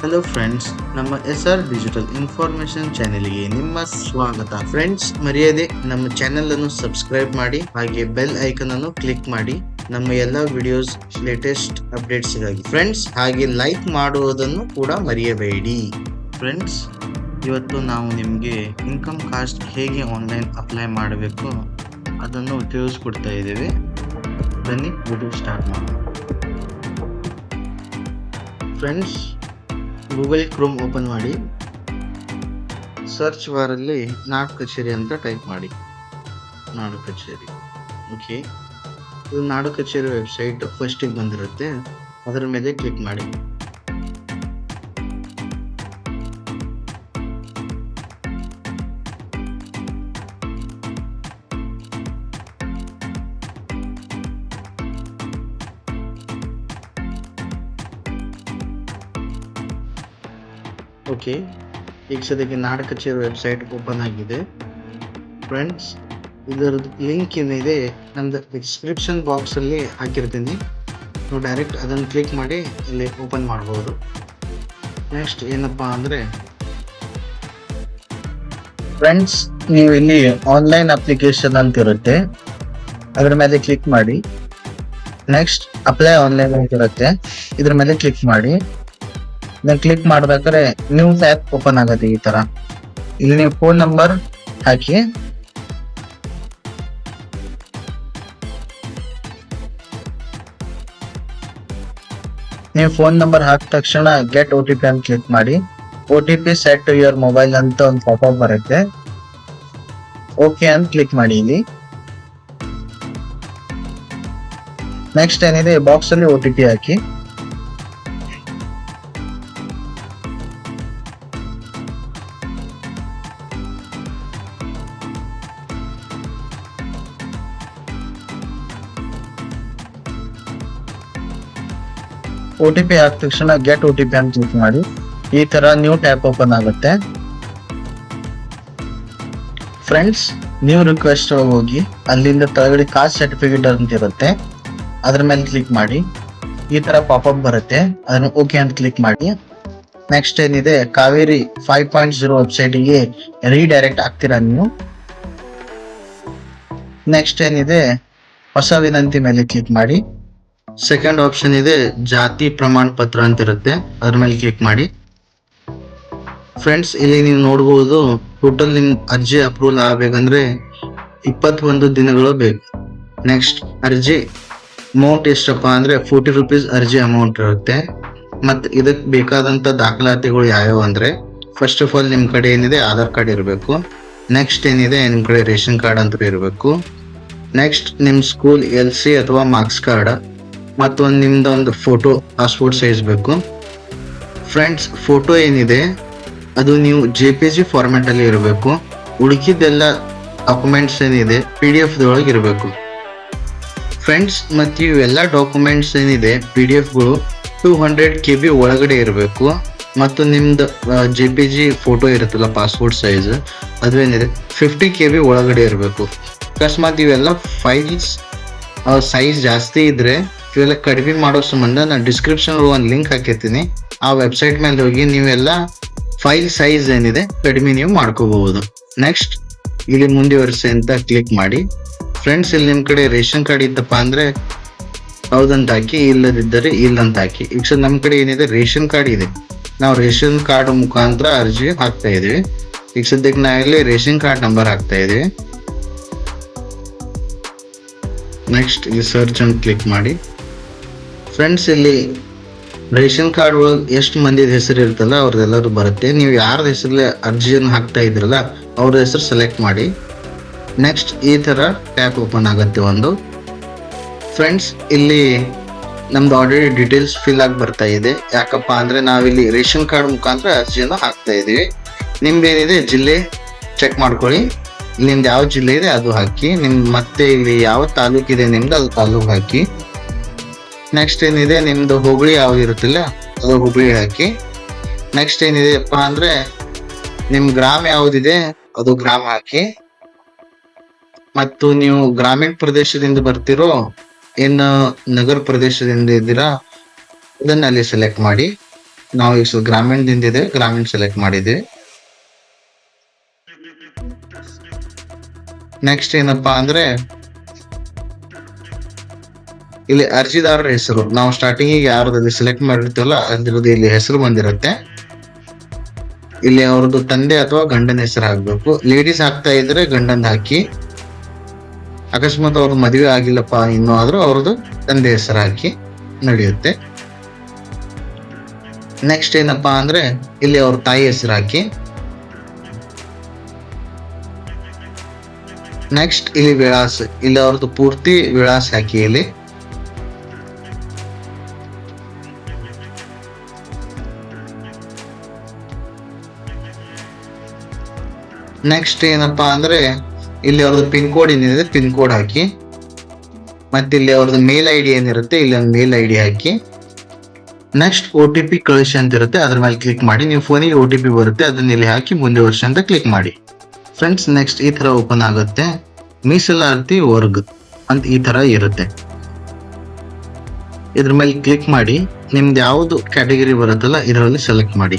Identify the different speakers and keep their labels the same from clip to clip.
Speaker 1: Hello friends ನಮ್ಮ S R digital information ಚಾನೆಲ್ಗೆ ನಿಮ್ಮ ಸ್ವಾಗತ. ಫ್ರೆಂಡ್ಸ್ ಮರ್ಯಾದೆ, ನಮ್ಮ ಚಾನೆಲ್ ಅನ್ನು ಸಬ್ಸ್ಕ್ರೈಬ್ ಮಾಡಿ, ಹಾಗೆ ಬೆಲ್ ಐಕನ್ ಅನ್ನು ಕ್ಲಿಕ್ ಮಾಡಿ, ನಮ್ಮ ಎಲ್ಲ ವಿಡಿಯೋಸ್ ಲೇಟೆಸ್ಟ್ ಅಪ್ಡೇಟ್ಸ್ಗಾಗಿ ಫ್ರೆಂಡ್ಸ್ ಹಾಗೆ ಲೈಕ್ ಮಾಡುವುದನ್ನು ಕೂಡ ಮರೆಯಬೇಡಿ. ಫ್ರೆಂಡ್ಸ್ ಇವತ್ತು ನಾವು ನಿಮಗೆ ಇನ್ಕಮ್ ಕಾಸ್ಟ್ ಹೇಗೆ ಆನ್ಲೈನ್ ಅಪ್ಲೈ ಮಾಡಬೇಕು ಅದನ್ನು ತಿಳಿಸ್ಕೊಡ್ತಾ ಇದ್ದೇವೆ. ಬನ್ನಿ ವಿಡಿಯೋ ಸ್ಟಾರ್ಟ್ ಮಾಡೋಣ. ಫ್ರೆಂಡ್ಸ್ ಗೂಗಲ್ ಕ್ರೋಮ್ ಓಪನ್ ಮಾಡಿ. ಸರ್ಚ್ ಬಾರಲ್ಲಿ ನಾಡು ಕಚೇರಿ ಅಂತ ಟೈಪ್ ಮಾಡಿ. ನಾಡು ಕಚೇರಿ. ಓಕೆ ಇದು ನಾಡು ಕಚೇರಿ ವೆಬ್ಸೈಟ್ ಫಸ್ಟಿಗೆ ಬಂದಿರುತ್ತೆ. ಅದರ ಮೇಲೆ ಕ್ಲಿಕ್ ಮಾಡಿ. ಓಕೆ, ಈಗ ಸದ್ಯಕ್ಕೆ ನಾಡ ಕಚೇರಿ ವೆಬ್ಸೈಟ್ ಓಪನ್ ಆಗಿದೆ. ಫ್ರೆಂಡ್ಸ್ ಇದರದ್ದು ಲಿಂಕ್ ಏನಿದೆ, ನಮ್ದು ಡಿಸ್ಕ್ರಿಪ್ಷನ್ ಬಾಕ್ಸಲ್ಲಿ ಹಾಕಿರ್ತೀನಿ. ನೀವು ಡೈರೆಕ್ಟ್ ಅದನ್ನು ಕ್ಲಿಕ್ ಮಾಡಿ, ಇಲ್ಲಿ ಓಪನ್ ಮಾಡ್ಬೋದು. ನೆಕ್ಸ್ಟ್ ಏನಪ್ಪ ಅಂದರೆ ಫ್ರೆಂಡ್ಸ್ ನೀವು ಇಲ್ಲಿ ಆನ್ಲೈನ್ ಅಪ್ಲಿಕೇಶನ್ ಅಂತ ಇರುತ್ತೆ ಅದರ ಮೇಲೆ ಕ್ಲಿಕ್ ಮಾಡಿ. ನೆಕ್ಸ್ಟ್ ಅಪ್ಲೈ ಆನ್ಲೈನ್ ಅಂತ ಇರುತ್ತೆ ಇದ್ರ ಮೇಲೆ ಕ್ಲಿಕ್ ಮಾಡಿ. ಇದನ್ನ ಕ್ಲಿಕ್ ಮಾಡ್ಬೇಕಾದ್ರೆ ನ್ಯೂ ಆ್ಯಪ್ ಓಪನ್ ಆಗುತ್ತೆ ಈ ತರ. ಇಲ್ಲಿ ನೀವು ಫೋನ್ ನಂಬರ್ ಹಾಕಿ. ನೀವು ಫೋನ್ ನಂಬರ್ ಹಾಕಿದ ತಕ್ಷಣ ಗೆಟ್ ಒ ಟಿ ಪಿ ಅಂತ ಕ್ಲಿಕ್ ಮಾಡಿ. O T P set to your mobile ಅಂತ ಒಂದು ಪಾಪಪ್ ಬರುತ್ತೆ. ಓಕೆ ಅಂತ ಕ್ಲಿಕ್ ಮಾಡಿ ಇಲ್ಲಿ. ನೆಕ್ಸ್ಟ್ ಏನಿದೆ? ಬಾಕ್ಸ್ ಅಲ್ಲಿ ಒ ಟಿ ಪಿ ಹಾಕಿ. ಒ ಟಿ ಪಿ ಆದ ತಕ್ಷಣ ಗೆಟ್ ಒ ಟಿ ಪಿ ಅಂತ ಕ್ಲಿಕ್ ಮಾಡಿ, ಈ ತರ ನ್ಯೂ ಟ್ಯಾಪ್ ಓಪನ್ ಆಗುತ್ತೆ. ಫ್ರೆಂಡ್ಸ್ ನ್ಯೂ ರಿಕ್ವೆಸ್ಟ್ ಹೋಗಿ, ಅಲ್ಲಿಂದ ಕೆಳಗಡೆ ಕಾಸ್ಟ್ ಸರ್ಟಿಫಿಕೇಟ್ ಅಂತ ಇರುತ್ತೆ. ಅದ್ರ ಮೇಲೆ ಕ್ಲಿಕ್ ಮಾಡಿ, ಈ ತರ ಪಾಪಪ್ ಬರುತ್ತೆ. ಅದನ್ನ ಓಕೆ ಅಂತ ಕ್ಲಿಕ್ ಮಾಡಿ. ನೆಕ್ಸ್ಟ್ ಏನಿದೆ, ಕಾವೇರಿ ಫೈವ್ ಪಾಯಿಂಟ್ ಜೀರೋ ವೆಬ್ಸೈಟಿಗೆ ರೀಡೈರೆಕ್ಟ್ ಆಗ್ತೀರಾ ನೀವು. ನೆಕ್ಸ್ಟ್ ಏನಿದೆ, ಹೊಸ ವಿನಂತಿ ಮೇಲೆ ಕ್ಲಿಕ್ ಮಾಡಿ. ಸೆಕೆಂಡ್ ಆಪ್ಷನ್ ಇದೆ ಜಾತಿ ಪ್ರಮಾಣ ಪತ್ರ ಅಂತ ಇರುತ್ತೆ ಅದ್ರ ಮೇಲೆ ಕ್ಲಿಕ್ ಮಾಡಿ. ಫ್ರೆಂಡ್ಸ್ ಇಲ್ಲಿ ನೀವು ನೋಡ್ಬೋದು ಟೋಟಲ್ ನಿಮ್ಮ ಅರ್ಜಿ ಅಪ್ರೂವಲ್ ಆಗ್ಬೇಕಂದ್ರೆ ಇಪ್ಪತ್ತೊಂದು ದಿನಗಳು ಬೇಕು. ನೆಕ್ಸ್ಟ್ ಅರ್ಜಿ ಅಮೌಂಟ್ ಎಷ್ಟಪ್ಪ ಅಂದ್ರೆ ಫೋರ್ಟಿ ರುಪೀಸ್ ಅರ್ಜಿ ಅಮೌಂಟ್ ಇರುತ್ತೆ. ಮತ್ತು ಇದಕ್ಕೆ ಬೇಕಾದಂತ ದಾಖಲಾತಿಗಳು ಯಾವ್ಯಾವ ಅಂದ್ರೆ ಫಸ್ಟ್ ಆಫ್ ಆಲ್ ನಿಮ್ಮ ಕಡೆ ಏನಿದೆ, ಆಧಾರ್ ಕಾರ್ಡ್ ಇರಬೇಕು. ನೆಕ್ಸ್ಟ್ ಏನಿದೆ ನಿಮ್ಮ ಕಡೆ ರೇಷನ್ ಕಾರ್ಡ್ ಅಂತ ಇರಬೇಕು. ನೆಕ್ಸ್ಟ್ ನಿಮ್ಮ ಸ್ಕೂಲ್ ಎಲ್ ಸಿ ಅಥವಾ ಮಾರ್ಕ್ಸ್ ಕಾರ್ಡ್ ಮತ್ತೊಂದು ನಿಮ್ದು ಒಂದು ಫೋಟೋ ಪಾಸ್ಪೋರ್ಟ್ ಸೈಜ್ ಬೇಕು ಫ್ರೆಂಡ್ಸ್ ಫೋಟೋ ಏನಿದೆ? ಅದು ನೀವು ಜೆ ಪಿ ಜಿ ಫಾರ್ಮ್ಯಾಟ್ ಅಲ್ಲಿ ಇರಬೇಕು. ಉಳಿಕಿದ್ದೆಲ್ಲ ಡಾಕ್ಯುಮೆಂಟ್ಸ್ ಏನಿದೆ ಪಿ ಡಿ ಎಫ್ದೊಳಗೆ ಇರಬೇಕು. ಫ್ರೆಂಡ್ಸ್ ಮತ್ತು ಇವೆಲ್ಲ ಡಾಕ್ಯುಮೆಂಟ್ಸ್ ಏನಿದೆ ಪಿ ಡಿ ಎಫ್ಗಳು ಟೂ ಹಂಡ್ರೆಡ್ ಕೆ ಬಿ ಒಳಗಡೆ ಇರಬೇಕು. ಮತ್ತು ನಿಮ್ದು ಜೆ ಪಿ ಜಿ ಫೋಟೋ ಇರುತ್ತಲ್ಲ ಪಾಸ್ಪೋರ್ಟ್ ಸೈಜ್ ಅದು ಏನಿದೆ ಫಿಫ್ಟಿ ಕೆ ಬಿ ಒಳಗಡೆ ಇರಬೇಕು. ಅಕಸ್ಮಾತ್ ಇವೆಲ್ಲ ಫೈಲ್ಸ್ ಸೈಜ್ ಜಾಸ್ತಿ ಇದ್ರೆ ಇವೆಲ್ಲ ಕಡಿಮೆ ಮಾಡೋ ಸಂಬಂಧ ನಾನು ಡಿಸ್ಕ್ರಿಪ್ಷನ್ ಒಂದು ಲಿಂಕ್ ಹಾಕಿರ್ತೀನಿ. ಆ ವೆಬ್ಸೈಟ್ ಮೇಲೆ ಹೋಗಿ ನೀವೆಲ್ಲ ಫೈಲ್ ಸೈಜ್ ಏನಿದೆ ಕಡಿಮೆ ನೀವು ಮಾಡ್ಕೋಬಹುದು. ನೆಕ್ಸ್ಟ್ ಇಲ್ಲಿ ಮುಂದುವರಿಸಿ ಅಂತ ಕ್ಲಿಕ್ ಮಾಡಿ. ಫ್ರೆಂಡ್ಸ್ ಇಲ್ಲಿ ನಿಮ್ಮ ಕಡೆ ರೇಷನ್ ಕಾರ್ಡ್ ಇದ್ದಪ್ಪ ಅಂದ್ರೆ ಹೌದಂತ ಹಾಕಿ, ಇಲ್ಲದಿದ್ದರೆ ಇಲ್ಲ ಅಂತ ಹಾಕಿ. ಈಗ ಸರ್ ನಮ್ಮ ಕಡೆ ಏನಿದೆ? ರೇಷನ್ ಕಾರ್ಡ್ ಇದೆ. ನಾವು ರೇಷನ್ ಕಾರ್ಡ್ ಮುಖಾಂತರ ಅರ್ಜಿ ಹಾಕ್ತಾ ಇದೀವಿ ಈಗ ಸದ್ಯಕ್ಕೆ ನಾವು ಇಲ್ಲಿ ರೇಷನ್ ಕಾರ್ಡ್ ನಂಬರ್ ಹಾಕ್ತಾ ಇದೀವಿ ನೆಕ್ಸ್ಟ್ ಈ ಸರ್ಚ್ ಅಂತ ಕ್ಲಿಕ್ ಮಾಡಿ. ಫ್ರೆಂಡ್ಸ್ ಇಲ್ಲಿ ರೇಷನ್ ಕಾರ್ಡ್ ಒಳಗೆ ಎಷ್ಟು ಮಂದಿದ ಹೆಸರು ಇರ್ತಲ್ಲ ಅವ್ರದ್ದೆಲ್ಲರೂ ಬರುತ್ತೆ. ನೀವು ಯಾರ ಹೆಸರಲ್ಲಿ ಅರ್ಜಿಯನ್ನು ಹಾಕ್ತಾ ಇದ್ರಲ್ಲ ಅವ್ರ ಹೆಸರು ಸೆಲೆಕ್ಟ್ ಮಾಡಿ. ನೆಕ್ಸ್ಟ್ ಈ ಥರ ಟ್ಯಾಪ್ ಓಪನ್ ಆಗುತ್ತೆ ಒಂದು. ಫ್ರೆಂಡ್ಸ್ ಇಲ್ಲಿ ನಮ್ದು ಆಲ್ರೆಡಿ ಡೀಟೇಲ್ಸ್ ಫಿಲ್ ಆಗಿ ಬರ್ತಾ ಇದೆ. ಯಾಕಪ್ಪ ಅಂದ್ರೆ ನಾವಿಲ್ಲಿ ರೇಷನ್ ಕಾರ್ಡ್ ಮುಖಾಂತರ ಅರ್ಜಿಯನ್ನು ಹಾಕ್ತಾ ಇದೀವಿ. ನಿಮ್ದೇನಿದೆ, ಜಿಲ್ಲೆ ಚೆಕ್ ಮಾಡ್ಕೊಳ್ಳಿ. ನಿಮ್ದು ಯಾವ ಜಿಲ್ಲೆ ಇದೆ ಅದು ಹಾಕಿ, ನಿಮ್ ಮತ್ತೆ ಇಲ್ಲಿ ಯಾವ ತಾಲೂಕಿದೆ ನಿಮ್ದು ಅದು ತಾಲೂಕು ಹಾಕಿ. ನೆಕ್ಸ್ಟ್ ಏನಿದೆ, ನಿಮ್ದು ಹುಬ್ಳಿ ಯಾವ್ದು ಇರುತ್ತಿಲ್ಲ, ಅದು ಹುಬ್ಳಿ ಹಾಕಿ. ನೆಕ್ಸ್ಟ್ ಏನಿದೆಪ್ಪ ಅಂದ್ರೆ, ನಿಮ್ ಗ್ರಾಮ ಯಾವ್ದಿದೆ, ಅದು ಗ್ರಾಮ ಹಾಕಿ. ಮತ್ತು ನೀವು ಗ್ರಾಮೀಣ ಪ್ರದೇಶದಿಂದ ಬರ್ತಿರೋ, ಇನ್ನು ನಗರ ಪ್ರದೇಶದಿಂದ ಇದ್ದೀರಾ, ಅದನ್ನ ಅಲ್ಲಿ ಸೆಲೆಕ್ಟ್ ಮಾಡಿ. ನಾವು ಈಗ ಗ್ರಾಮೀಣದಿಂದ ಇದೆ, ಗ್ರಾಮೀಣ ಸೆಲೆಕ್ಟ್ ಮಾಡಿದ್ವಿ ನೆಕ್ಸ್ಟ್ ಏನಪ್ಪಾ ಅಂದ್ರೆ ಇಲ್ಲಿ ಅರ್ಜಿದಾರರ ಹೆಸರು. ನಾವು ಸ್ಟಾರ್ಟಿಂಗ್ ಯಾರದಲ್ಲಿ ಸೆಲೆಕ್ಟ್ ಮಾಡಿರ್ತೀವಲ್ಲ, ಅದ್ರದ್ದು ಇಲ್ಲಿ ಹೆಸರು ಬಂದಿರುತ್ತೆ. ಇಲ್ಲಿ ಅವ್ರದ್ದು ತಂದೆ ಅಥವಾ ಗಂಡನ ಹೆಸರು ಆಗಬೇಕು ಲೇಡೀಸ್ ಆಗ್ತಾ ಇದ್ರೆ ಗಂಡನ ಹಾಕಿ, ಅಕಸ್ಮಾತ್ ಅವ್ರದ್ದು ಮದುವೆ ಆಗಿಲ್ಲಪ್ಪ ಇನ್ನೂ ಆದ್ರೂ ಅವ್ರದ್ದು ತಂದೆ ಹೆಸರು ಹಾಕಿ ನಡೆಯುತ್ತೆ. ನೆಕ್ಸ್ಟ್ ಏನಪ್ಪಾ ಅಂದ್ರೆ, ಇಲ್ಲಿ ಅವ್ರ ತಾಯಿ ಹೆಸರು ಹಾಕಿ. ನೆಕ್ಸ್ಟ್ ಇಲ್ಲಿ ವಿಳಾಸ, ಇಲ್ಲಿ ಅವ್ರದ್ದು ಪೂರ್ತಿ ವಿಳಾಸ ಹಾಕಿ ಇಲ್ಲಿ. ನೆಕ್ಸ್ಟ್ ಏನಪ್ಪಾ ಅಂದ್ರೆ, ಇಲ್ಲಿ ಅವ್ರದ್ದು ಪಿನ್ ಕೋಡ್ ಏನಿದೆ ಪಿನ್ ಕೋಡ್ ಹಾಕಿ. ಮತ್ತೆ ಇಲ್ಲಿ ಅವ್ರದ್ದು ಮೇಲ್ ಐ ಡಿ ಏನಿರುತ್ತೆ, ಇಲ್ಲಿ ಒಂದು ಮೇಲ್ ಐ ಡಿ ಹಾಕಿ. ನೆಕ್ಸ್ಟ್ ಓ ಟಿ ಪಿ ಕಳಿಸಿ ಅಂತ ಇರುತ್ತೆ, ಅದ್ರ ಮೇಲೆ ಕ್ಲಿಕ್ ಮಾಡಿ. ನೀವು ಫೋನಿಗೆ ಒ ಟಿ ಪಿ ಬರುತ್ತೆ, ಅದನ್ನ ಇಲ್ಲಿ ಹಾಕಿ ಮುಂದೆ ವರ್ಷ ಅಂತ ಕ್ಲಿಕ್ ಮಾಡಿ. ಫ್ರೆಂಡ್ಸ್ ನೆಕ್ಸ್ಟ್ ಈ ತರ ಓಪನ್ ಆಗುತ್ತೆ. ಮೀಸಲಾತಿ ವರ್ಗ್ ಅಂತ ಈ ತರ ಇರುತ್ತೆ. ಇದ್ರ ಮೇಲೆ ಕ್ಲಿಕ್ ಮಾಡಿ, ನಿಮ್ದು ಯಾವುದು ಕ್ಯಾಟಗರಿ ಬರುತ್ತಲ್ಲ, ಇದರಲ್ಲಿ ಸೆಲೆಕ್ಟ್ ಮಾಡಿ.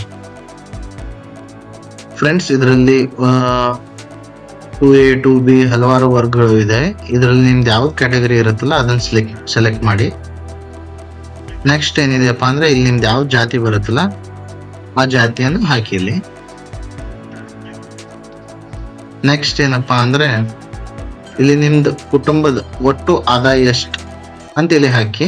Speaker 1: ಫ್ರೆಂಡ್ಸ್ ಇದರಲ್ಲಿ ಟು ಎ ಟು ಬಿ ಹಲವಾರು ವರ್ಗಗಳು ಇದೆ. ಇದರಲ್ಲಿ ನಿಮ್ದು ಯಾವ್ದು ಕ್ಯಾಟಗರಿ ಇರುತ್ತಲ್ಲ, ಅದನ್ನ ಸೆಲೆಕ್ಟ್ ಸೆಲೆಕ್ಟ್ ಮಾಡಿ. ನೆಕ್ಸ್ಟ್ ಏನಿದೆಯಪ್ಪ ಅಂದ್ರೆ, ಇಲ್ಲಿ ನಿಮ್ದು ಯಾವ ಜಾತಿ ಬರುತ್ತಲ್ಲ, ಆ ಜಾತಿಯನ್ನು ಹಾಕಿ ಇಲ್ಲಿ. ನೆಕ್ಸ್ಟ್ ಏನಪ್ಪ ಅಂದ್ರೆ, ಇಲ್ಲಿ ನಿಮ್ದು ಕುಟುಂಬದ ಒಟ್ಟು ಆದಾಯ ಎಷ್ಟು ಅಂತ ಇಲ್ಲಿ ಹಾಕಿ.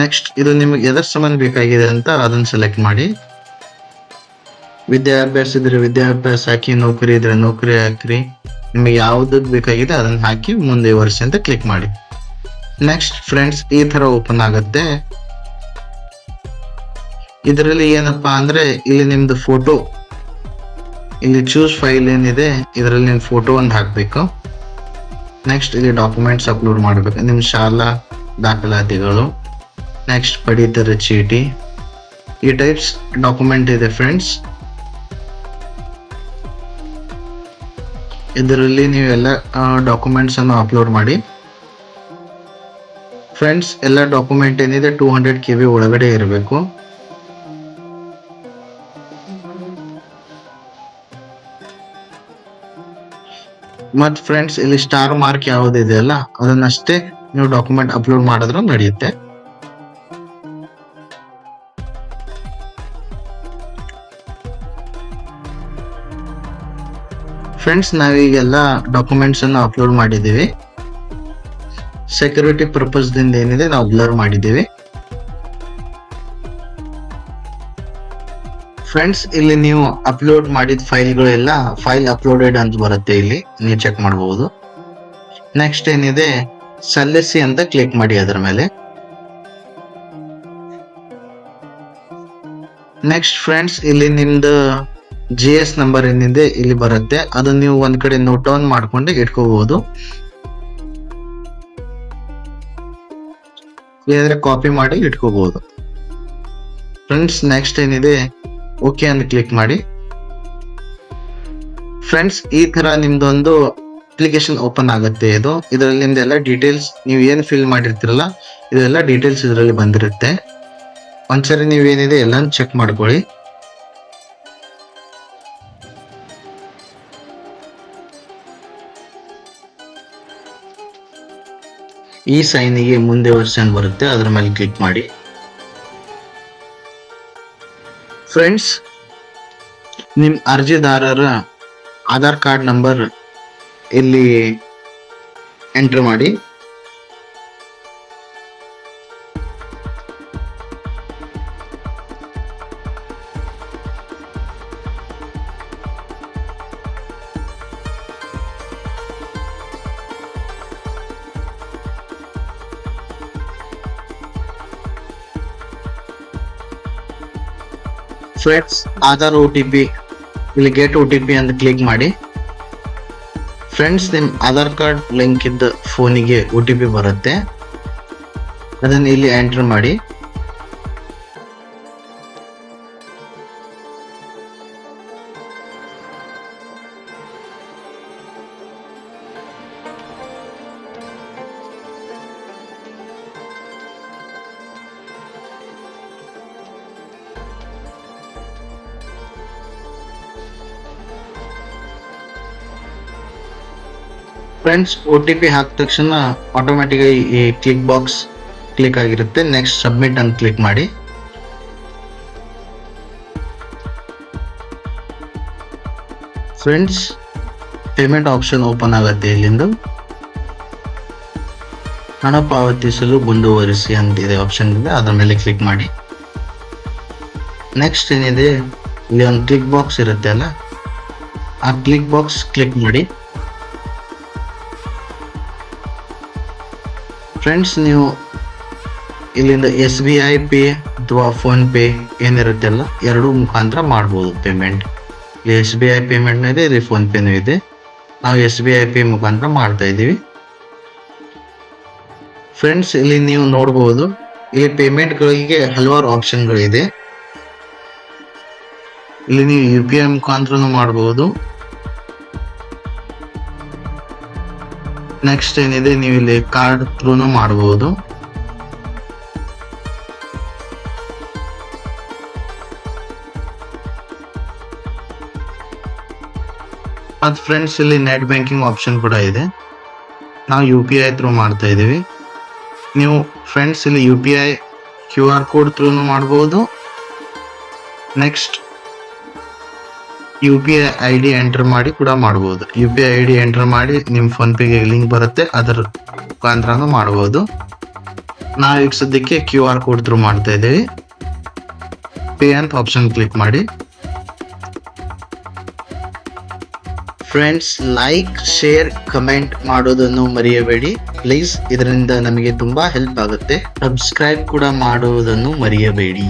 Speaker 1: ನೆಕ್ಸ್ಟ್ ಇದು ನಿಮಗೆ ಎದರ್ ಸಮಾನ ಬೇಕಾಗಿದೆ ಅಂತ ಅದನ್ನು ಸೆಲೆಕ್ಟ್ ಮಾಡಿ. ವಿದ್ಯಾಭ್ಯಾಸ ಇದ್ರೆ ವಿದ್ಯಾಭ್ಯಾಸ ಹಾಕಿ, ನೌಕರಿ ಇದ್ರೆ ನೌಕರಿ ಹಾಕ್ರಿ. ನಿಮಗೆ ಯಾವ್ದಕ್ಕೆ ಬೇಕಾಗಿದೆ ಅದನ್ನ ಹಾಕಿ ಮುಂದೆ ವರ್ಷ ಅಂತ ಕ್ಲಿಕ್ ಮಾಡಿ. ನೆಕ್ಸ್ಟ್ ಫ್ರೆಂಡ್ಸ್ ಈ ತರ ಓಪನ್ ಆಗುತ್ತೆ. ಇದರಲ್ಲಿ ಏನಪ್ಪಾ ಅಂದ್ರೆ ಇಲ್ಲಿ ನಿಮ್ದು ಫೋಟೋ ಇಲ್ಲಿ ಚೂಸ್ ಫೈಲ್ ಏನಿದೆ, ಇದರಲ್ಲಿ ನಿಮ್ ಫೋಟೋ ಒಂದು ಹಾಕ್ಬೇಕು. ನೆಕ್ಸ್ಟ್ ಇಲ್ಲಿ ಡಾಕ್ಯುಮೆಂಟ್ಸ್ ಅಪ್ಲೋಡ್ ಮಾಡಬೇಕು. ನಿಮ್ಮ ಶಾಲಾ ದಾಖಲಾತಿಗಳು. ನೆಕ್ಸ್ಟ್ ಪಡಿತರ ಚೀಟಿ ಈ ಟೈಪ್ಸ್ ಡಾಕ್ಯುಮೆಂಟ್ ಇದೆ ಫ್ರೆಂಡ್ಸ್ ಇದರಲ್ಲಿ ನೀವೆಲ್ಲ ಡಾಕ್ಯುಮೆಂಟ್ಸ್ ಅನ್ನು ಅಪ್ಲೋಡ್ ಮಾಡಿ ಫ್ರೆಂಡ್ಸ್ ಎಲ್ಲ ಡಾಕ್ಯುಮೆಂಟ್ ಏನಿದೆ ಟೂ ಹಂಡ್ರೆಡ್ ಕೆ ಬಿ ಒಳಗಡೆ ಇರಬೇಕು ಮತ್ತು ಫ್ರೆಂಡ್ಸ್ ಇಲ್ಲಿ ಸ್ಟಾರ್ ಮಾರ್ಕ್ ಯಾವುದಿದೆಯಲ್ಲ ಅದನ್ನಷ್ಟೇ ನೀವು ಡಾಕ್ಯುಮೆಂಟ್ ಅಪ್ಲೋಡ್ ಮಾಡಿದ್ರೂ ನಡೆಯುತ್ತೆ ಫ್ರೆಂಡ್ಸ್ ನಾವೀಗೆಲ್ಲ ಡಾಕ್ಯುಮೆಂಟ್ಸ್ ಅನ್ನು ಅಪ್ಲೋಡ್ ಮಾಡಿದ್ದೀವಿ. ಸೆಕ್ಯೂರಿಟಿ ಪರ್ಪಸ್ ದಿಂದ ಏನಿದೆ ನಾವು ಬ್ಲರ್ ಮಾಡಿದ್ದೀವಿ. ಫ್ರೆಂಡ್ಸ್ ಇಲ್ಲಿ ನೀವು ಅಪ್ಲೋಡ್ ಮಾಡಿದ ಫೈಲ್ಗಳೆಲ್ಲ ಫೈಲ್ ಅಪ್ಲೋಡೆಡ್ ಅಂತ ಬರುತ್ತೆ ಇಲ್ಲಿ. ನೀವು ಚೆಕ್ ಮಾಡಬಹುದು ನೆಕ್ಸ್ಟ್ ಏನಿದೆ? ಸಲ್ಲಿಸಿ ಅಂತ ಕ್ಲಿಕ್ ಮಾಡಿ ಅದರ ಮೇಲೆ. ನೆಕ್ಸ್ಟ್ ಫ್ರೆಂಡ್ಸ್ ಇಲ್ಲಿ ನಿಮ್ದು ಜಿ ಎಸ್ ನಂಬರ್ ಏನಿದೆ, ಇಲ್ಲಿ ಬರುತ್ತೆ. ಅದನ್ನ ನೀವು ಒಂದ್ ಕಡೆ ನೋಟ್ ಡೌನ್ ಮಾಡ್ಕೊಂಡು ಇಟ್ಕೋಬಹುದು. ಇಲ್ಲಾಂದ್ರೆ ಕಾಪಿ ಮಾಡಿ ಇಟ್ಕೋಬಹುದು. ಫ್ರೆಂಡ್ಸ್ ನೆಕ್ಸ್ಟ್ ಏನಿದೆ ಓಕೆ ಅಂತ ಕ್ಲಿಕ್ ಮಾಡಿ. ಫ್ರೆಂಡ್ಸ್ ಈ ತರ ನಿಮ್ದೊಂದು ಅಪ್ಲಿಕೇಶನ್ ಓಪನ್ ಆಗುತ್ತೆ ಇದು. ಇದರಲ್ಲಿ ನಿಮ್ದೆಲ್ಲ ಡೀಟೇಲ್ಸ್ ನೀವು ಏನು ಫಿಲ್ ಮಾಡಿರ್ತೀರಲ್ಲ, ಇದೆಲ್ಲ ಡೀಟೇಲ್ಸ್ ಇದರಲ್ಲಿ ಬಂದಿರುತ್ತೆ. ಒಂದ್ಸರಿ ನೀವೇನಿದೆ, ಎಲ್ಲಾನು ಚೆಕ್ ಮಾಡ್ಕೊಳ್ಳಿ. ಈ ಸೈನಿಗೆ ಮುಂದೆ ವರ್ಷನ್ ಬರುತ್ತೆ. ಅದರ ಮೇಲೆ ಕ್ಲಿಕ್ ಮಾಡಿ. ಫ್ರೆಂಡ್ಸ್ ನಿಮ್ಮ ಅರ್ಜಿದಾರರ ಆಧಾರ್ ಕಾರ್ಡ್ ನಂಬರ್ ಇಲ್ಲಿ ಎಂಟ್ರ್ ಮಾಡಿ. Friends Aadhaar O T P ಇಲ್ಲಿ ಗೆಟ್ ಒ ಟಿ ಪಿ ಅಂತ ಕ್ಲಿಕ್ ಮಾಡಿ. ಫ್ರೆಂಡ್ಸ್ ನಿಮ್ಮ ಆಧಾರ್ ಕಾರ್ಡ್ ಲಿಂಕ್ ಇದ್ದ ಫೋನಿಗೆ ಒ ಟಿ ಪಿ ಬರುತ್ತೆ. ಅದನ್ನು ಇಲ್ಲಿ ಎಂಟರ್ ಮಾಡಿ. ಫ್ರೆಂಡ್ಸ್ ಒ ಟಿ ಪಿ ಹಾಕಿದ ತಕ್ಷಣ ಆಟೋಮೆಟಿಕ್ ಈ ಕ್ಲಿಕ್ ಬಾಕ್ಸ್ ಕ್ಲಿಕ್ ಆಗಿರುತ್ತೆ. ನೆಕ್ಸ್ಟ್ ಸಬ್ಮಿಟ್ ಅಂತ ಕ್ಲಿಕ್ ಮಾಡಿ. ಫ್ರೆಂಡ್ಸ್ ಪೇಮೆಂಟ್ ಆಪ್ಷನ್ ಓಪನ್ ಆಗುತ್ತೆ ಇಲ್ಲಿಂದ. ಹಣ ಪಾವತಿಸಲು ಮುಂದುವರಿಸಿ ಅಂತಿದೆ ಆಪ್ಷನ್ ಇದೆ. ಅದರ ಮೇಲೆ ಕ್ಲಿಕ್ ಮಾಡಿ. ನೆಕ್ಸ್ಟ್ ಏನಿದೆ? ಇಲ್ಲಿ ಒಂದು ಕ್ಲಿಕ್ ಬಾಕ್ಸ್ ಇರುತ್ತೆ ಅಲ್ಲ? ಆ ಕ್ಲಿಕ್ ಬಾಕ್ಸ್ ಕ್ಲಿಕ್ ಮಾಡಿ. ಫ್ರೆಂಡ್ಸ್ ನೀವು ಇಲ್ಲಿಂದ ಎಸ್ ಬಿ ಐ ಪೇ ಅಥವಾ ಫೋನ್ ಪೇ ಏನಿರುತ್ತಲ್ಲ, ಎರಡೂ ಮುಖಾಂತರ ಮಾಡ್ಬೋದು ಪೇಮೆಂಟ್ ಇಲ್ಲಿ ಎಸ್ ಬಿ ಐ ಪೇಮೆಂಟ್ನೂ ಇದೆ, ಇಲ್ಲಿ ಫೋನ್ ಪೇನೂ ಇದೆ. ನಾವು ಎಸ್ ಬಿ ಐ ಪೇ ಮುಖಾಂತರ ಮಾಡ್ತಾ ಇದ್ದೀವಿ. ಫ್ರೆಂಡ್ಸ್ ಇಲ್ಲಿ ನೀವು ನೋಡ್ಬೋದು, ಇಲ್ಲಿ ಪೇಮೆಂಟ್ಗಳಿಗೆ ಹಲವಾರು ಆಪ್ಷನ್ಗಳಿದೆ ಇಲ್ಲಿ ನೀವು ಯು ಪಿ ಐ ಮುಖಾಂತರ ಮಾಡಬಹುದು ನೆಕ್ಸ್ಟ್ ಏನಿದೆ, ನೀವು ಇಲ್ಲಿ ಕಾರ್ಡ್ ಥ್ರೂನು ಮಾಡಬಹುದು ಮತ್ತು ಫ್ರೆಂಡ್ಸ್ ಇಲ್ಲಿ ನೆಟ್ ಬ್ಯಾಂಕಿಂಗ್ ಆಪ್ಷನ್ ಕೂಡ ಇದೆ. ನಾವು ಯು ಪಿ ಐ ಥ್ರೂ ಮಾಡ್ತಾ ಇದ್ದೀವಿ. ನೀವು ಫ್ರೆಂಡ್ಸ್ ಇಲ್ಲಿ U P I Q R code ಥ್ರೂನು ಮಾಡ್ಬೋದು. Next U P I I D enter ಮಾಡಿ ಕೂಡ ಮಾಡ್ಬೋದು. U P I I D enter ಮಾಡಿ ನಿಮ್ಮ ಫೋನ್ ಪೇಗೆ ಲಿಂಕ್ ಬರುತ್ತೆ, ಅದರ ಮುಖಾಂತರನೂ ಮಾಡ್ಬೋದು. ನಾವು ಈಗ ಸದ್ಯಕ್ಕೆ ಕ್ಯೂ ಆರ್ ಕೋಡ್ ಥ್ರೂ ಮಾಡ್ತಾ ಇದ್ದೀವಿ. ಪೇ ಅಂತ ಆಪ್ಷನ್ ಕ್ಲಿಕ್ ಮಾಡಿ. ಫ್ರೆಂಡ್ಸ್ ಲೈಕ್ ಶೇರ್ ಕಮೆಂಟ್ ಮಾಡೋದನ್ನು ಮರೆಯಬೇಡಿ. ಪ್ಲೀಸ್ ಇದರಿಂದ ನಮಗೆ ತುಂಬಾ ಹೆಲ್ಪ್ ಆಗುತ್ತೆ. ಸಬ್ಸ್ಕ್ರೈಬ್ ಕೂಡ ಮಾಡುವುದನ್ನು ಮರೆಯಬೇಡಿ.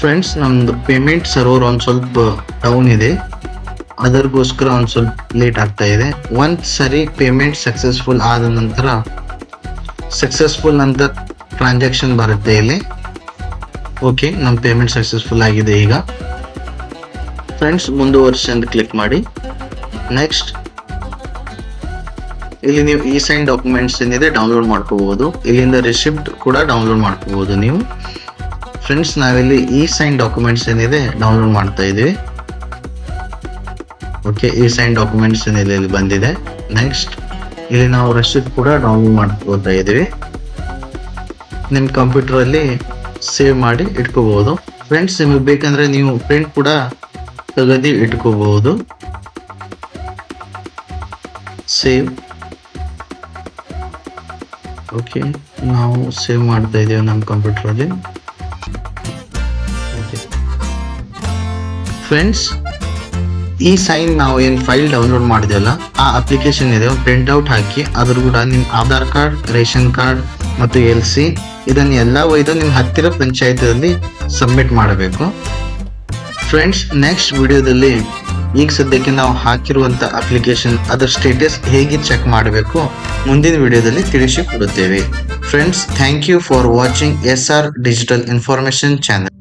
Speaker 1: ಫ್ರೆಂಡ್ಸ್ ನಮ್ದು ಪೇಮೆಂಟ್ ಸರ್ವರ್ ಒಂದು ಸ್ವಲ್ಪ ಡೌನ್ ಇದೆ. ಅದಕ್ಕೋಸ್ಕರ ಒಂದು ಸ್ವಲ್ಪ ಲೇಟ್ ಆಗ್ತಾ ಇದೆ. ಒಂದ್ ಸರಿ ಪೇಮೆಂಟ್ ಸಕ್ಸಸ್ಫುಲ್ ಆದ ನಂತರ ಸಕ್ಸಸ್ಫುಲ್ ಅಂತ ಟ್ರಾನ್ಸಾಕ್ಷನ್ ಬರುತ್ತೆ ಇಲ್ಲಿ. ಓಕೆ ನಮ್ಮ ಪೇಮೆಂಟ್ ಸಕ್ಸಸ್ಫುಲ್ ಆಗಿದೆ ಈಗ. ಫ್ರೆಂಡ್ಸ್ ಮುಂದುವರಿಸಿ ಅಂತ ಕ್ಲಿಕ್ ಮಾಡಿ. ನೆಕ್ಸ್ಟ್ ಇಲ್ಲಿ ನೀವು ಈ ಸೈನ್ ಡಾಕ್ಯುಮೆಂಟ್ಸ್ ಏನಿದೆ ಡೌನ್ಲೋಡ್ ಮಾಡ್ಕೋಬಹುದು ಇಲ್ಲಿಂದ ರಿಸಿಪ್ಟ್ ಕೂಡ ಡೌನ್ಲೋಡ್ ಮಾಡ್ಕೋಬಹುದು ನೀವು. ಫ್ರೆಂಡ್ಸ್ ನಾವಿಲ್ಲಿ ಇ ಸೈನ್ ಡಾಕ್ಯುಮೆಂಟ್ಸ್ ಏನಿದೆ ಡೌನ್ಲೋಡ್ ಮಾಡ್ತಾ ಇದ್ದೀವಿ. ಓಕೆ ಈ ಸೈನ್ ಡಾಕ್ಯುಮೆಂಟ್ಸ್ ಏನಿದೆ, ಇಲ್ಲಿ ಬಂದಿದೆ. ನೆಕ್ಸ್ಟ್ ಇಲ್ಲಿ ನಾವು ರಶೀದ್ ಕೂಡ ಡೌನ್ಲೋಡ್ ಮಾಡ್ಕೋತಾ ಇದ್ದೀವಿ. ನಿಮ್ಮ ಕಂಪ್ಯೂಟರ್ ಅಲ್ಲಿ ಸೇವ್ ಮಾಡಿ ಇಟ್ಕೋಬಹುದು. ಫ್ರೆಂಡ್ಸ್ ನಿಮಗೆ ಬೇಕಂದ್ರೆ ನೀವು ಪ್ರಿಂಟ್ ಕೂಡ ತೆಗೆದು ಇಟ್ಕೋಬಹುದು. ಸೇವ್ ಓಕೆ ನಾವು ಸೇವ್ ಮಾಡ್ತಾ ಇದ್ದೀವಿ ನಮ್ಮ ಕಂಪ್ಯೂಟರ್ ಫ್ರೆಂಡ್ಸ್ ಈ ಸೈನ್ ನಾವು ಏನು ಫೈಲ್ ಡೌನ್ಲೋಡ್ ಮಾಡಿದೆವಲ್ಲ, ಆ ಅಪ್ಲಿಕೇಶನ್ ಇದೆ ಪ್ರಿಂಟ್ ಔಟ್ ಹಾಕಿ, ಅದ್ರ ಕೂಡ ನಿಮ್ಮ ಆಧಾರ್ ಕಾರ್ಡ್, ರೇಷನ್ ಕಾರ್ಡ್ ಮತ್ತು ಎಲ್ ಸಿ ಇದನ್ನೆಲ್ಲ ಒಯ್ದು ನಿಮ್ಮ ಹತ್ತಿರ ಪಂಚಾಯತಲ್ಲಿ ಸಬ್ಮಿಟ್ ಮಾಡಬೇಕು. ಫ್ರೆಂಡ್ಸ್ ನೆಕ್ಸ್ಟ್ ವಿಡಿಯೋದಲ್ಲಿ ಈಗ ಸದ್ಯಕ್ಕೆ ನಾವು ಹಾಕಿರುವಂಥ ಅಪ್ಲಿಕೇಶನ್ ಅದರ ಸ್ಟೇಟಸ್ ಹೇಗೆ ಚೆಕ್ ಮಾಡಬೇಕು, ಮುಂದಿನ ವಿಡಿಯೋದಲ್ಲಿ ತಿಳಿಸಿಕೊಡುತ್ತೇವೆ. Friends thank you for watching S R digital information channel